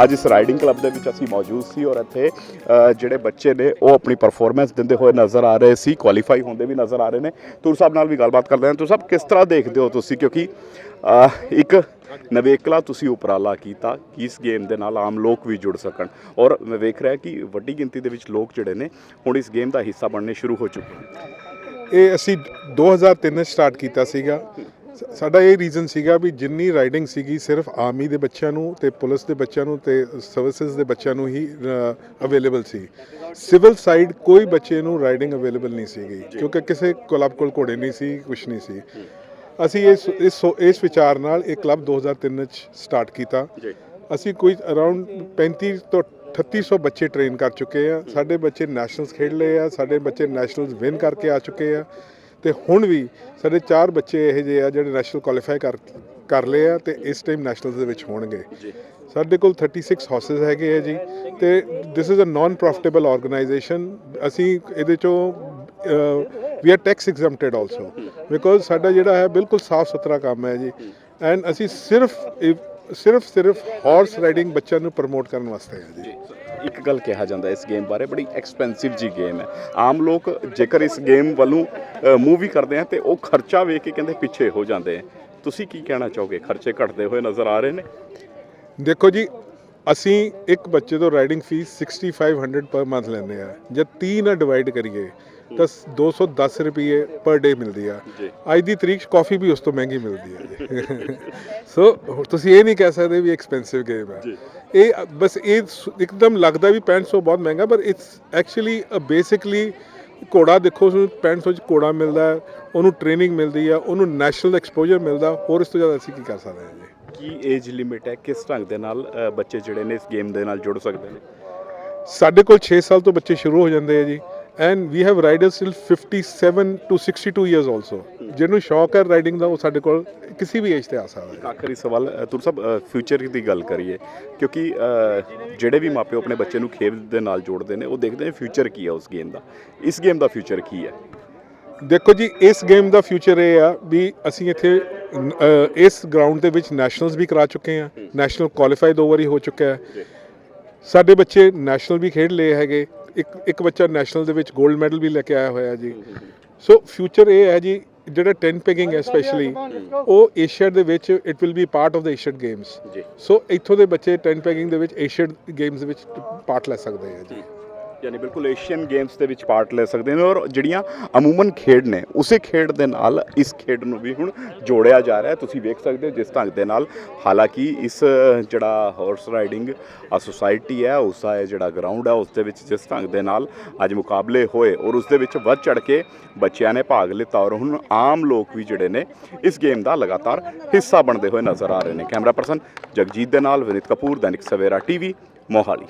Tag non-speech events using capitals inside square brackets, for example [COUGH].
ਅੱਜ ਇਸ riding club ਦੇ ਵਿੱਚ ਅਸੀਂ ਮੌਜੂਦ ਸੀ ਔਰ ਇੱਥੇ ਜਿਹੜੇ ਬੱਚੇ ਨੇ, ਉਹ ਆਪਣੀ ਪਰਫਾਰਮੈਂਸ ਦਿੰਦੇ ਹੋਏ ਨਜ਼ਰ ਆ ਰਹੇ ਸੀ ਕੁਆਲੀਫਾਈ ਹੁੰਦੇ ਵੀ ਨਜ਼ਰ ਆ ਰਹੇ ਨੇ। ਤੁਰ ਸਾਹਿਬ ਨਾਲ ਵੀ ਗੱਲਬਾਤ ਕਰਦੇ ਹਾਂ। ਤੁਰ ਸਾਹਿਬ, ਕਿਸ ਤਰ੍ਹਾਂ ਦੇਖਦੇ ਹੋ ਤੁਸੀਂ? ਕਿਉਂਕਿ ਇੱਕ ਨਵੇਕਲਾ ਤੁਸੀਂ ਉਪਰਾਲਾ ਕੀਤਾ ਕਿ ਇਸ ਗੇਮ ਦੇ ਨਾਲ ਆਮ ਲੋਕ ਵੀ ਜੁੜ ਸਕਣ। ਔਰ ਮੈਂ ਵੇਖ ਰਿਹਾ ਕਿ ਵੱਡੀ ਗਿਣਤੀ ਦੇ ਵਿੱਚ ਲੋਕ ਜਿਹੜੇ ਨੇ, ਹੁਣ ਇਸ ਗੇਮ ਦਾ ਹਿੱਸਾ ਬਣਨੇ ਸ਼ੁਰੂ ਹੋ ਚੁੱਕੇ ਨੇ। ਇਹ ਅਸੀਂ 2003 ਵਿੱਚ ਸਟਾਰਟ ਕੀਤਾ ਸੀਗਾ। ਸਾਡਾ ਇਹ ਰੀਜ਼ਨ ਸੀਗਾ ਵੀ ਜਿੰਨੀ ਰਾਈਡਿੰਗ ਸੀਗੀ ਸਿਰਫ ਆਰਮੀ ਦੇ ਬੱਚਿਆਂ ਨੂੰ ਤੇ ਪੁਲਿਸ ਦੇ ਬੱਚਿਆਂ ਨੂੰ ਤੇ ਸਰਵਿਸਿਜ਼ ਦੇ ਬੱਚਿਆਂ ਨੂੰ ਹੀ ਅਵੇਲੇਬਲ ਸੀ। ਸਿਵਲ ਸਾਈਡ ਕੋਈ ਬੱਚੇ ਨੂੰ ਰਾਈਡਿੰਗ ਅਵੇਲੇਬਲ ਨਹੀਂ ਸੀਗੀ ਕਿਉਂਕਿ ਕਿਸੇ ਕਲੱਬ ਕੋਲ ਘੋੜੇ ਨਹੀਂ ਸੀ ਕੁਝ ਨਹੀਂ ਸੀ। ਅਸੀਂ ਇਸ ਇਸ ਇਸ ਵਿਚਾਰ ਨਾਲ ਇਹ ਕਲੱਬ 2003 ਵਿੱਚ ਸਟਾਰਟ ਕੀਤਾ। ਅਸੀਂ ਕੋਈ ਅਰਾਊਂਡ 35 ਤੋਂ 3800 ਬੱਚੇ ਟ੍ਰੇਨ ਕਰ ਚੁੱਕੇ ਆ। ਸਾਡੇ ਬੱਚੇ ਨੈਸ਼ਨਲਸ ਖੇਡ ਲਏ ਆ ਸਾਡੇ ਬੱਚੇ ਨੈਸ਼ਨਲਸ ਵਿਨ ਕਰਕੇ ਆ ਚੁੱਕੇ ਆ। ਤੇ ਹੁਣ ਵੀ ਸਾਡੇ ਚਾਰ ਬੱਚੇ ਇਹੋ ਜਿਹੇ ਆ ਜਿਹੜੇ ਨੈਸ਼ਨਲ ਕੁਆਲੀਫਾਈ ਕਰ ਕਰ ਲਏ ਆ ਤੇ ਇਸ ਟਾਈਮ ਨੈਸ਼ਨਲਸ ਦੇ ਵਿੱਚ ਹੋਣਗੇ। ਸਾਡੇ ਕੋਲ 36 ਹਾਰਸਸ ਹੈਗੇ ਆ ਜੀ ਤੇ this is a non profitable organization ਅਸੀਂ ਇਹਦੇ ਚੋਂ we are tax exempted also because ਸਾਡਾ ਜਿਹੜਾ ਹੈ ਬਿਲਕੁਲ ਸਾਫ਼ ਸੁਥਰਾ ਕੰਮ ਹੈ ਜੀ। ਐਂਡ ਅਸੀਂ ਸਿਰਫ ਸਿਰਫ ਸਿਰਫ ਹਾਰਸ ਰਾਈਡਿੰਗ ਬੱਚਿਆਂ ਨੂੰ ਪ੍ਰਮੋਟ ਕਰਨ ਵਾਸਤੇ ਹੈ ਜੀ। ਇੱਕ ਗੱਲ ਕਿਹਾ ਜਾਂਦਾ ਇਸ ਗੇਮ ਬਾਰੇ ਬੜੀ ਐਕਸਪੈਂਸਿਵ ਜੀ ਗੇਮ ਹੈ। ਆਮ ਲੋਕ ਜੇਕਰ ਇਸ ਗੇਮ ਵੱਲੋਂ ਮੂਵ ਵੀ ਕਰਦੇ ਆ ਤੇ ਉਹ ਖਰਚਾ ਵੇਖ ਕੇ ਕਹਿੰਦੇ ਪਿੱਛੇ ਹੋ ਜਾਂਦੇ ਆ। ਤੁਸੀਂ ਕੀ ਕਹਿਣਾ ਚਾਹੋਗੇ? ਖਰਚੇ ਘਟਦੇ ਹੋਏ ਨਜ਼ਰ ਆ ਰਹੇ ਨੇ? ਦੇਖੋ ਜੀ ਅਸੀਂ ਇੱਕ ਬੱਚੇ ਤੋਂ ਰਾਈਡਿੰਗ ਫੀਸ 6500 ਪਰ ਮੰਥ ਲੈਂਦੇ ਆ। ਜੇ 3 ਨਾਲ ਡਿਵਾਈਡ ਕਰੀਏ ਤਾਂ 210 ਰੁਪਏ ਪਰ ਡੇ ਮਿਲਦੀ ਆ। ਅੱਜ ਦੀ ਤਰੀਕ ਕਾਫੀ ਵੀ ਉਸ ਤੋਂ ਮਹਿੰਗੀ ਮਿਲਦੀ ਜੀ। [LAUGHS] ਸੋ ਤੁਸੀਂ ਇਹ ਨਹੀਂ ਕਹਿ ਸਕਦੇ ਵੀ ਐਕਸਪੈਂਸਿਵ ਗੇਮ ਹੈ ਜੀ। ਇਹ ਬਸ ਇਹ ਇੱਕਦਮ ਲੱਗਦਾ ਵੀ 6500 ਬਹੁਤ ਮਹਿੰਗਾ ਪਰ ਇਟਸ ਐਕਚੁਅਲੀ ਅ ਬੇਸਿਕਲੀ ਘੋੜਾ ਦੇਖੋ ਉਸ ਨੂੰ 6500 ਚ ਘੋੜਾ ਮਿਲਦਾ ਹੈ ਉਹਨੂੰ ਟ੍ਰੇਨਿੰਗ ਮਿਲਦੀ ਆ ਉਹਨੂੰ ਨੈਸ਼ਨਲ ਐਕਸਪੋਜ਼ਰ ਮਿਲਦਾ ਹੋਰ ਇਸ ਤੋਂ ਜ਼ਿਆਦਾ ਅਸੀਂ ਕੀ ਕਰ ਸਕਦੇ ਹਾਂ ਜੀ? ਕੀ ਏਜ ਲਿਮਿਟ ਹੈ? ਕਿਸ ਢੰਗ ਦੇ ਨਾਲ ਬੱਚੇ ਜਿਹੜੇ ਨੇ ਇਸ ਗੇਮ ਦੇ ਨਾਲ ਜੁੜ ਸਕਦੇ ਨੇ? ਸਾਡੇ ਕੋਲ 6 ਸਾਲ ਤੋਂ ਬੱਚੇ ਸ਼ੁਰੂ ਹੋ ਜਾਂਦੇ ਆ ਜੀ and we have riders till 57 to 62 years also ਜਿਹਨੂੰ ਸ਼ੌਕ ਹੈ ਰਾਈਡਿੰਗ ਦਾ ਉਹ ਸਾਡੇ ਕੋਲ ਕਿਸੇ ਵੀ ਏਜ ਤੇ ਆ ਸਕਦਾ ਹੈ। ਆਖਰੀ ਸਵਾਲ ਤੁਰ ਸਾਹਿਬ ਫਿਊਚਰ ਦੀ ਗੱਲ ਕਰੀਏ ਕਿਉਂਕਿ ਅ, ਜਿਹੜੇ ਵੀ ਮਾਪੇ ਆਪਣੇ ਬੱਚੇ ਨੂੰ ਖੇਡ ਦੇ ਨਾਲ ਜੋੜਦੇ ਨੇ ਉਹ ਦੇਖਦੇ ਨੇ ਫਿਊਚਰ ਕੀ ਹੈ ਉਸ ਗੇਮ ਦਾ। ਇਸ ਗੇਮ ਦਾ ਫਿਊਚਰ ਕੀ ਹੈ? ਦੇਖੋ ਜੀ ਇਸ ਗੇਮ ਦਾ ਫਿਊਚਰ ਇਹ ਆ ਵੀ ਅਸੀਂ ਇੱਥੇ ਅ, ਇਸ ਗਰਾਊਂਡ ਦੇ ਵਿੱਚ ਨੈਸ਼ਨਲਸ ਵੀ ਕਰਾ ਚੁੱਕੇ ਆ ਨੈਸ਼ਨਲ ਕੁਆਲੀਫਾਈ ਦੋ ਵਾਰੀ ਹੋ ਚੁੱਕਾ ਹੈ। ਸਾਡੇ ਬੱਚੇ ਨੈਸ਼ਨਲ ਵੀ ਖੇਡ ਲਏ ਹੈਗੇ। ਇੱਕ ਇੱਕ ਬੱਚਾ ਨੈਸ਼ਨਲ ਦੇ ਵਿੱਚ 골ਡ ਮੈਡਲ ਵੀ ਲੈ ਕੇ ਆਇਆ ਹੋਇਆ ਜੀ। ਸੋ ਫਿਊਚਰ ਇਹ ਹੈ ਜੀ ਜਿਹੜਾ 10 ਪੈਕਿੰਗ ਹੈ ਸਪੈਸ਼ਲੀ ਉਹ ਏਸ਼ੀਆ ਦੇ ਵਿੱਚ it will be part of the Asian games ਜੀ। ਸੋ ਇੱਥੋਂ ਦੇ ਬੱਚੇ 10 ਪੈਕਿੰਗ ਦੇ ਵਿੱਚ ਏਸ਼ੀਅਨ ਗੇਮਸ ਦੇ ਵਿੱਚ ਪਾਰਟ ਲੈ ਸਕਦੇ ਆ ਜੀ। ਯਾਨੀ ਬਿਲਕੁਲ ਏਸ਼ੀਅਨ ਗੇਮਸ ਦੇ ਵਿੱਚ ਪਾਰਟ ਲੈ ਸਕਦੇ ਨੇ ਔਰ ਜਿਹੜੀਆਂ ਅਮੂਮਨ ਖੇਡ ਨੇ, ਉਸੇ ਖੇਡ ਦੇ ਨਾਲ ਇਸ ਖੇਡ ਨੂੰ ਵੀ ਹੁਣ ਜੋੜਿਆ ਜਾ ਰਿਹਾ ਤੁਸੀਂ ਵੇਖ ਸਕਦੇ ਹੋ ਜਿਸ ਢੰਗ ਦੇ ਨਾਲ ਹਾਲਾਂਕਿ ਇਸ ਜਿਹੜਾ ਹਾਰਸ ਰਾਈਡਿੰਗ ਸੁਸਾਇਟੀ ਹੈ ਉਸ ਦਾ ਜਿਹੜਾ ਗਰਾਊਂਡ ਹੈ ਉਸ ਦੇ ਵਿੱਚ ਜਿਸ ਢੰਗ ਦੇ ਨਾਲ ਅੱਜ ਮੁਕਾਬਲੇ ਹੋਏ ਔਰ ਉਸ ਦੇ ਵਿੱਚ ਵੱਧ ਚੜ ਕੇ ਬੱਚਿਆਂ ਨੇ ਭਾਗ ਲਿੱਤਾ ਔਰ ਹੁਣ ਆਮ ਲੋਕ ਵੀ ਜਿਹੜੇ ਨੇ ਇਸ ਗੇਮ ਦਾ ਲਗਾਤਾਰ ਹਿੱਸਾ ਬਣਦੇ ਹੋਏ ਨਜ਼ਰ ਆ ਰਹੇ ਨੇ। ਕੈਮਰਾ ਪਰਸਨ ਜਗਜੀਤ ਦੇ ਨਾਲ ਵਿਨੀਤ ਕਪੂਰ, ਦੈਨਿਕ ਸਵੇਰਾ ਟੀਵੀ, ਮੋਹਾਲੀ।